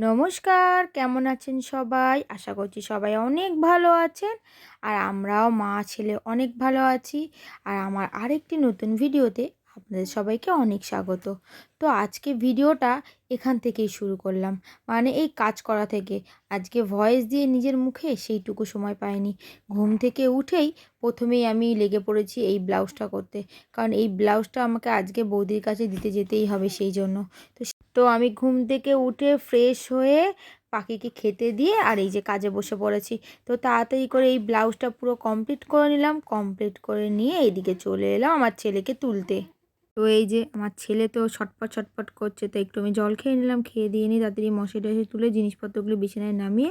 নমস্কার, কেমন আছেন সবাই? আশা করছি সবাই অনেক ভালো আছেন। আর আমরাও মা ছেলে অনেক ভালো আছি। আর আমার আরেকটি নতুন ভিডিওতে আপনাদের সবাইকে অনেক স্বাগত। তো আজকে ভিডিওটা এখান থেকেই শুরু করলাম। মানে এই কাজ করা থেকে। আজকে ভয়েস দিয়ে নিজের মুখে সেইটুকু সময় পাইনি। ঘুম থেকে উঠেই প্রথমেই আমি লেগে পড়েছি এই ব্লাউজটা করতে। কারণ এই ব্লাউজটা আমাকে আজকে বৌদির কাছে দিতে যেতেই হবে সেই জন্য। তো তো আমি ঘুম থেকে উঠে ফ্রেশ হয়ে পাখিকে খেতে দিয়ে আর এই যে কাজে বসে পড়েছি। তো তাড়াতাড়ি করে এই ব্লাউজটা পুরো কমপ্লিট করে নিলাম কমপ্লিট করে নিয়ে এইদিকে চলে এলাম আমার ছেলেকে তুলতে। তো এই যে আমার ছেলে তো ছটপট ছটপট করছে, তো একটু আমি জল খেয়ে নিলাম, খেয়ে দিয়ে নিই তাড়াতাড়ি মশাই টশাই তুলে জিনিসপত্রগুলো বিছানায় নামিয়ে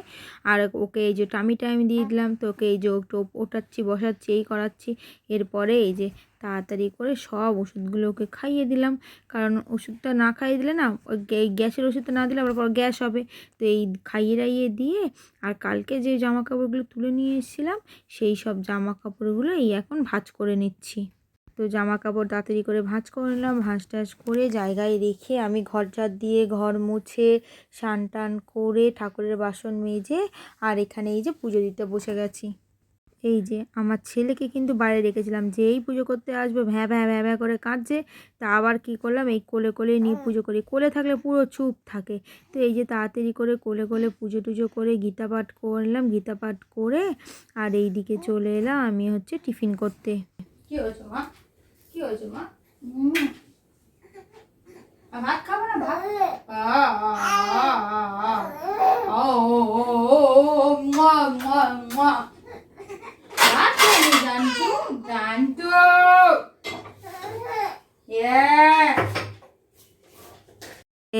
আর ওকে এই যে টামি টাইম দিয়ে দিলাম, তো ওকে এই যে একটু ওঠাচ্ছি, বসাচ্ছি, এই করাচ্ছি। এরপরে এই যে তাড়াতাড়ি করে সব ওষুধগুলো ওকে খাইয়ে দিলাম, কারণ ওষুধটা না খাইয়ে দিলে না ওই এই গ্যাসের ওষুধটা না দিলে আবার পর গ্যাস হবে। তো এই খাইয়ে রাইয়ে দিয়ে আর কালকে যে জামা কাপড়গুলো তুলে নিয়ে এসেছিলাম, সেই সব জামা কাপড়গুলো এই এখন ভাজ করে নিচ্ছি। তো জামা কাপড় তাড়াতাড়ি করে ভাঁজ করে নিলাম। ভাঁজ টাজ করে জায়গায় রেখে আমি ঘর ঝাড় দিয়ে ঘর মুছে স্নান টান করে ঠাকুরের বাসন মেজে আর এখানে এই যে পুজো দিতে বসে গেছি। এই যে আমার ছেলেকে কিন্তু বাইরে রেখেছিলাম। যে এই পুজো করতে আসবে ভ্যাঁ ভ্যাঁ ভ্যাঁ ভ্যাঁ করে কাঁদছে। তা আবার কি করলাম? এই কোলে কোলে নিয়ে পুজো করি। কোলে থাকলে পুরো চুপ থাকে। তো এই যে তাড়াতাড়ি করে কোলে কোলে পুজো টুজো করে গীতা পাঠ করলাম গীতা পাঠ করে আর এই দিকে চলে এলাম আমি হচ্ছে টিফিন করতে। কি হয়েছে মা? কি হয়েছে মা? ভাত খাব না? ভাত ও মা মা মা ভাত খাবি জানতু জানতু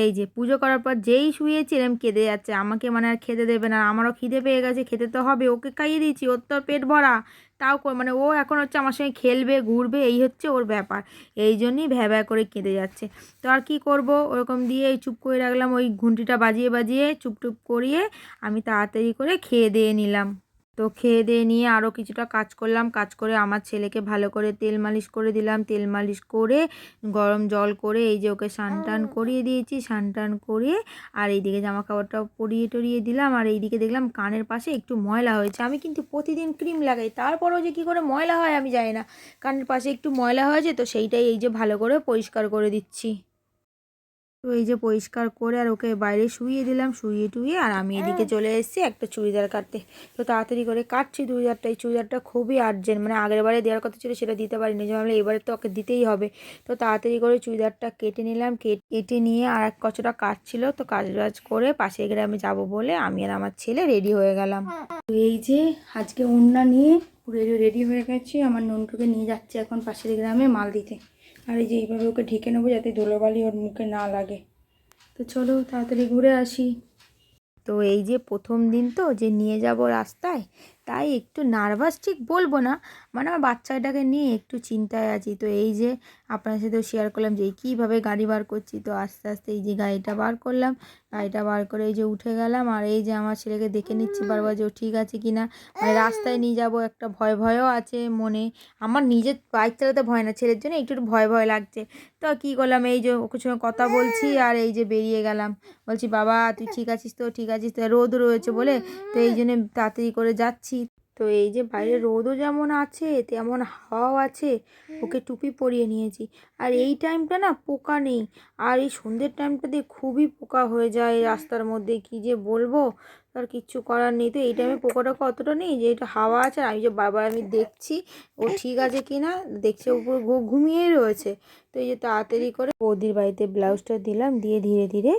এই যে পুজো করার পর যেই শুয়েছি এরম কেঁদে যাচ্ছে। আমাকে মানে আর খেতে দেবে না। আমারও খিদে পেয়ে গেছে, খেতে তো হবে। ওকে খাইয়ে দিয়েছি, ওর তো পেট ভরা। তাও মানে ও এখন হচ্ছে আমার সঙ্গে খেলবে, ঘুরবে, এই হচ্ছে ওর ব্যাপার। এই জন্যই ভ্যা ভ্যা করে কেঁদে যাচ্ছে। তো আর কী করব? ওরকম দিয়ে এই চুপ করে রাখলাম, ওই ঘুঁটিটা বাজিয়ে বাজিয়ে চুপ টুপ করিয়ে আমি তাড়াতাড়ি করে খেয়ে দিয়ে নিলাম। তো খেয়ে দিয়ে নিয়ে আরও কিছুটা কাজ করলাম। কাজ করে আমার ছেলেকে ভালো করে তেল মালিশ করে দিলাম। তেল মালিশ করে গরম জল করে এই যে ওকে টান করিয়ে দিয়েছি। টান করিয়ে আর এইদিকে জামা কাপড়টা পরিয়ে টরিয়ে দিলাম। আর এইদিকে দেখলাম কানের পাশে একটু ময়লা হয়েছে। আমি কিন্তু প্রতিদিন ক্রিম লাগাই। তারপরেও যে কী করে ময়লা হয় আমি জানি না। কানের পাশে একটু ময়লা হয়েছে তো সেইটাই এই যে ভালো করে পরিষ্কার করে দিচ্ছি। তো এই যে পরিষ্কার করে আর ওকে বাইরে শুইয়ে দিলাম, শুইয়ে টুইয়ে আর আমি এদিকে চলে এসেছি একটা চুড়িদার কাটতে। তো তাড়াতাড়ি করে কাটছি চুড়িদারটা। এই চুড়িদারটা খুবই আর্জেন্ট মানে আগের বারে দেওয়ার কথা ছিল সেটা দিতে পারিনি। যে ভাবলাম এবারে তো ওকে দিতেই হবে। তো তাড়াতাড়ি করে চুড়িদারটা কেটে নিলাম। কেটে নিয়ে আর এক কচটা কাটছিল। তো কাজ বাজ করে পাশের গ্রামে যাব বলে আমি আর আমার ছেলে রেডি হয়ে গেলাম। তো এই যে আজকে উন্না নিয়ে রেডি হয়ে গেছি। আমার নন্টুকে নিয়ে যাচ্ছে এখন পাশের গ্রামে মাল দিতে আর এই যে এইভাবে ওকে ঢেকে নেব যাতে ধুলোবালি ওর মুখে না লাগে। তো চলো তাড়াতাড়ি ঘুরে আসি। তো এই যে প্রথম দিন তো যে নিয়ে যাব রাস্তায় তাই একটু নার্ভাস ঠিক বলব না। মানে আমার বাচ্চাটাকে নিয়ে একটু চিন্তায় আছি। তো এই যে আপনার সাথেও শেয়ার করলাম যে কীভাবে গাড়ি বার করছি? তো আস্তে আস্তে এই যে গাড়িটা বার করলাম। গাড়িটা বার করে এই যে উঠে গেলাম। আর এই যে আমার ছেলেকে দেখে নিচ্ছি বারবার যে ও ঠিক আছে কি না? মানে রাস্তায় নিয়ে যাব একটা ভয় ভয়ও আছে মনে। আমার নিজের বাইক চালাতে ভয় না ছেলের জন্য একটু একটু ভয় ভয় লাগছে। তো কী করলাম? এই যে ওকে সঙ্গে কথা বলছি আর এই যে বেরিয়ে গেলাম। বলছি বাবা তুই ঠিক আছিস তো? ঠিক আছিস তো? রোদ রয়েছে বলে? তো এই জন্য তাড়াতাড়ি করে যাচ্ছি। তো এই যে বাইরে রোদও যেমন আছে, তেমন হাওয়াও আছে, ওকে টুপি পরিয়ে নিয়েছি। আর এই টাইমটা না পোকা নেই। আর এই সন্ধ্যের টাইমটাতে খুবই পোকা হয়ে যায় রাস্তার মধ্যে, কি যে বলব? আর কিচ্ছু করার নেই। তো এই টাইমে পোকাটা অতটা নেই যে এটা হাওয়া আছে আর আমি যে বারবার আমি দেখছি, ও ঠিক আছে কি না দেখছি উপর ঘুমিয়েই রয়েছে। তো এই যে তাড়াতাড়ি করে বৌদির বাড়িতে ব্লাউজটা দিলাম, দিয়ে ধীরে ধীরে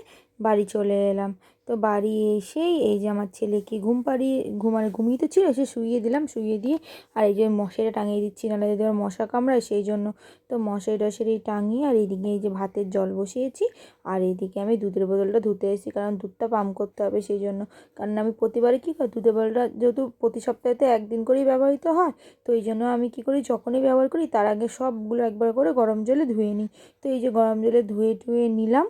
বাড়ি চলে এলাম। তো বাড়ি এসেই এই যে আমার ছেলেকে ঘুম পাড়িয়ে ঘুমানে ঘুমিয়ে তো ছিল, সে শুইয়ে দিলাম, শুইয়ে দিয়ে আর এই যে মশারিটা টাঙিয়ে দিচ্ছি, নাহলে যদি আমার মশা কামড়ায় সেই জন্য। তো মশারি টশারি টাঙিয়ে আর এইদিকে এই যে ভাতের জল বসিয়েছি, আর এইদিকে আমি দুধের বোতলটা ধুতে এসেছি, কারণ দুধটা পাম্প করতে হবে সেই জন্য। কারণ আমি প্রতিবারে কী করি? দুধের বোতলটা যেহেতু প্রতি সপ্তাহেতে একদিন করেই ব্যবহৃত হয়, তো এই জন্য আমি কী করি? যখনই ব্যবহার করি, তার আগে সবগুলো একবার করে গরম জলে ধুয়ে নিই। তো এই যে গরম জলে ধুয়ে টুয়ে নিলাম,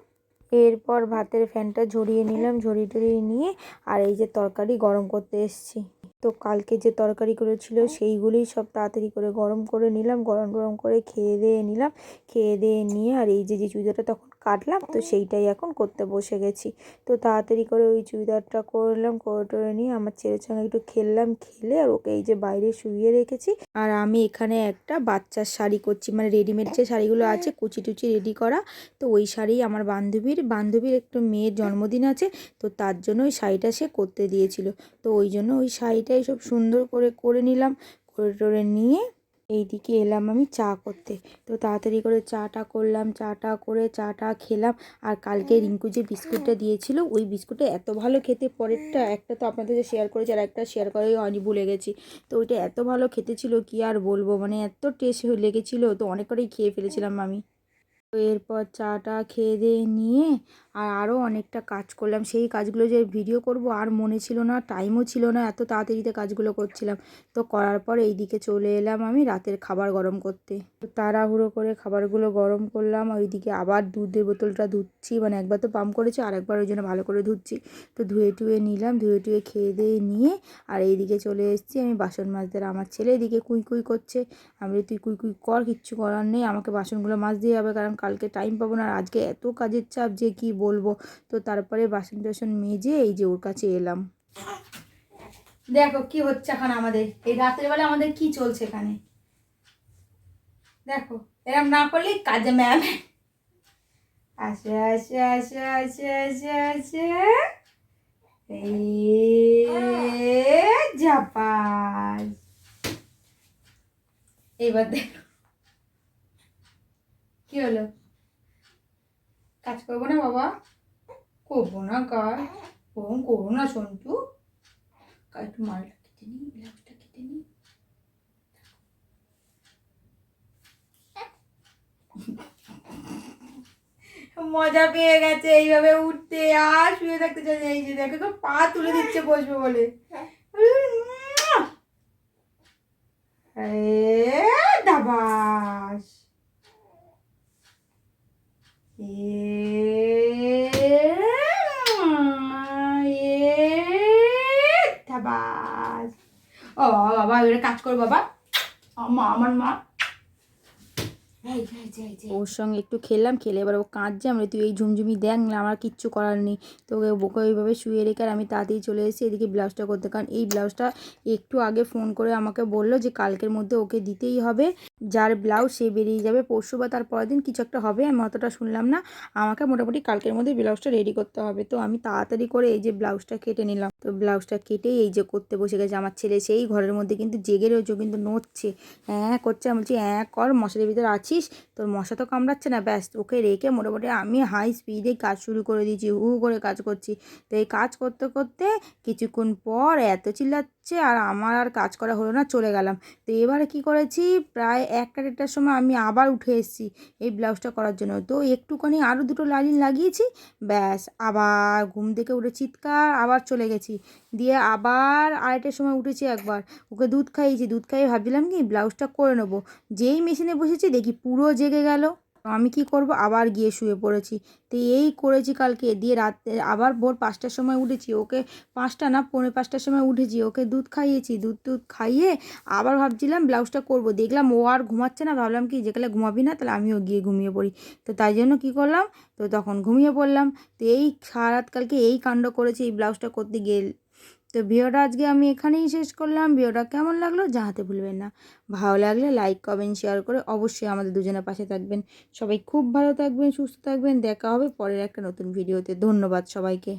এরপর ভাতের ফ্যানটা ঝরিয়ে নিলাম, ঝরিয়ে টরিয়ে নিয়ে, আর এই যে তরকারি গরম করতে এসছি। তো কালকে যে তরকারি করেছিল, সেইগুলোই সব তাড়াতাড়ি করে গরম করে নিলাম, গরম গরম করে খেয়ে দিয়ে নিলাম। খেয়ে দিয়ে নিয়ে, আর এই যে যে চুড়িদারটা তখন কাটলাম তো সেইটাই এখন করতে বসে গেছি। তো তাড়াতাড়ি করে ওই চুড়িদারটা করলাম করে টরে নিয়ে আমার ছেলের সঙ্গে একটু খেললাম খেলে আর ওকে এই যে বাইরে শুইয়ে রেখেছি। আর আমি এখানে একটা বাচ্চার শাড়ি করছি মানে রেডিমেড যে শাড়িগুলো আছে কুচি টুচি রেডি করা। তো ওই শাড়ি আমার বান্ধবীর বান্ধবীর একটু মেয়ের জন্মদিন আছে তো তার জন্য ওই শাড়িটা সে করতে দিয়েছিল। তো ওই জন্য ওই শাড়িটাই সব সুন্দর করে করে নিলাম করে টোরে নিয়ে এইদিকে এলাম আমি চা করতে। তো তাড়াতাড়ি করে চাটা করলাম, চাটা করে চাটা খেলাম। আর কালকে রিঙ্কু যে বিস্কুটটা দিয়েছিল, ওই বিস্কুটটা এত ভালো খেতে, পরেরটা একটা তো আপনাদের যে শেয়ার করেছি, আর একটা শেয়ার করে আমি ভুলে গেছি। তো ওইটা এত ভালো খেতে ছিল, কি আর বলব? মানে এত টেস্ট লেগেছিলো, তো অনেক করেই খেয়ে ফেলেছিলাম আমি। তো এরপর চাটা খেয়ে দিয়ে নিয়ে আর আরও অনেকটা কাজ করলাম। সেই কাজগুলো যে ভিডিও করব আর মনে ছিল না টাইমও ছিল না, এত তাড়াতাড়িতে কাজগুলো করছিলাম। তো করার পর এইদিকে চলে এলাম আমি রাতের খাবার গরম করতে। তো তাড়াহুড়ো করে খাবারগুলো গরম করলাম, ওইদিকে আবার দুধের বোতলটা ধুচ্ছি। মানে একবার তো পাম্প করেছি আর একবার ওই জন্য ভালো করে ধুচ্ছি। তো ধুয়ে টুয়ে নিলাম, ধুয়ে টুয়ে খেয়ে দিয়ে নিয়ে আর এইদিকে চলে এসেছি আমি বাসন মাজতে। আমার ছেলে এদিকে কুই কুই করছে। আমি তুই কুই কুই কর, কিচ্ছু করার নেই। আমাকে বাসনগুলো মাজতে হবে, কারণ কালকে টাইম পাবো না। আর আজকে এত কাজের চাপ যে কি বলব? তো তারপরে বাসন টাসন মেজে এই যে ওর কাছে এলাম। দেখো কি হচ্ছে এখন আমাদের। এই রাতের বেলা আমাদের কি চলছে এখানে? দেখো, এরম না করলে কাজে ম্যাম। আসে এইবার দেখো। কি হলো? কাজ করব না বাবা? করব না কাজ। ওরম করব না সন্টু। একটু মালটা কেটে নিই ব্লাউজটা কেটে নিই। মজা পেয়ে গেছে, এইভাবে উঠতে আর শুয়ে থাকতে চাই এই যে দেখো তো পা তুলে দিচ্ছে বসবে বলে। দাবাস। থাবাস ও বাবা বাবা এবারে কাজ কর বাবা। আমার মা ওর সঙ্গে একটু খেললাম, খেলে এবার ও কাঁদছে, আমরা তুই এই ঝুমঝুমি দেখ, না আমার কিচ্ছু করার নেই। তো ওকে ওইভাবে শুয়ে রেখে আর আমি তাড়াতাড়ি চলে এসেছি, এদিকে ব্লাউজটা করতে। কারণ এই ব্লাউজটা একটু আগে ফোন করে আমাকে বলল যে কালকের মধ্যে ওকে দিতেই হবে। যার ব্লাউজ সে বেরিয়ে যাবে, পরশু বা তার পরের দিন কিছু একটা হবে, আমি অতটা শুনলাম না। আমাকে মোটামুটি কালকের মধ্যে ব্লাউজটা রেডি করতে হবে। তো আমি তাড়াতাড়ি করে এই যে ব্লাউজটা কেটে নিলাম। তো ব্লাউজটা কেটেই এই যে করতে বসে গেছে আমার ছেলে। সেই ঘরের মধ্যে কিন্তু জেগে রয়েছে কিন্তু নড়ছে। হ্যাঁ করছে, আমি বলছি হ্যাঁ কর, মশারির ভিতরে আছিস তোর মশা তো কামড়াচ্ছে না, ব্যাস ওকে রেখে মোটামুটি আমি হাই স্পিডে কাজ শুরু করে দিয়েছি, হু করে কাজ করছি। তো এই কাজ করতে করতে কিছুক্ষণ পর এত চিল্লাচ্ছে আর আমার আর কাজ করা হলো না, চলে গেলাম। তো এবারে কি করেছি, প্রায় একটা দেড়টার সময় আমি আবার উঠে এসেছি এই ব্লাউজটা করার জন্য। তো একটুখানি আরও দুটো লাইন লাগিয়েছি, ব্যাস আবার ঘুম থেকে উঠে চিৎকার আবার চলে গেছি। দিয়ে আবার আড়াইটার সময় উঠেছি একবার, ওকে দুধ খাইয়েছি। দুধ খাইয়ে ভাবছিলাম কি ব্লাউজটা করে নেব। যেই মেশিনে বসেছি দেখি পুরো জেগে গেল। আমি কি করব? আবার গিয়ে শুয়ে পড়েছি। তো এই করেছি কালকে। দিয়ে রাতে আবার ভোর পাঁচটার সময় উঠেছি। ওকে পাঁচটা না, পৌনে পাঁচটার সময় উঠেছি। ওকে দুধ খাইয়েছি। দুধ টুধ খাইয়ে আবার ভাবছিলাম ব্লাউজটা করব। দেখলাম ও আর ঘুমাচ্ছে না। ভাবলাম কি যেকালে ঘুমাবি না, তাহলে আমিও গিয়ে ঘুমিয়ে পড়ি। তো তাই জন্য কি করলাম? তো তখন ঘুমিয়ে পড়লাম। তো এই সারাত কালকে এই কাণ্ড করেছি, এই ব্লাউজটা করতে গিয়ে তো ভিডিওটা আজকে আমি এখানেই শেষ করলাম। ভিডিওটা কেমন লাগল জানাতে ভুলবেন না। ভালো লাগলে লাইক, কমেন্ট, শেয়ার করে অবশ্যই আমাদের দুজনের পাশে থাকবেন। সবাই খুব ভালো থাকবেন, সুস্থ থাকবেন। দেখা হবে পরের একটা নতুন ভিডিওতে। ধন্যবাদ সবাইকে।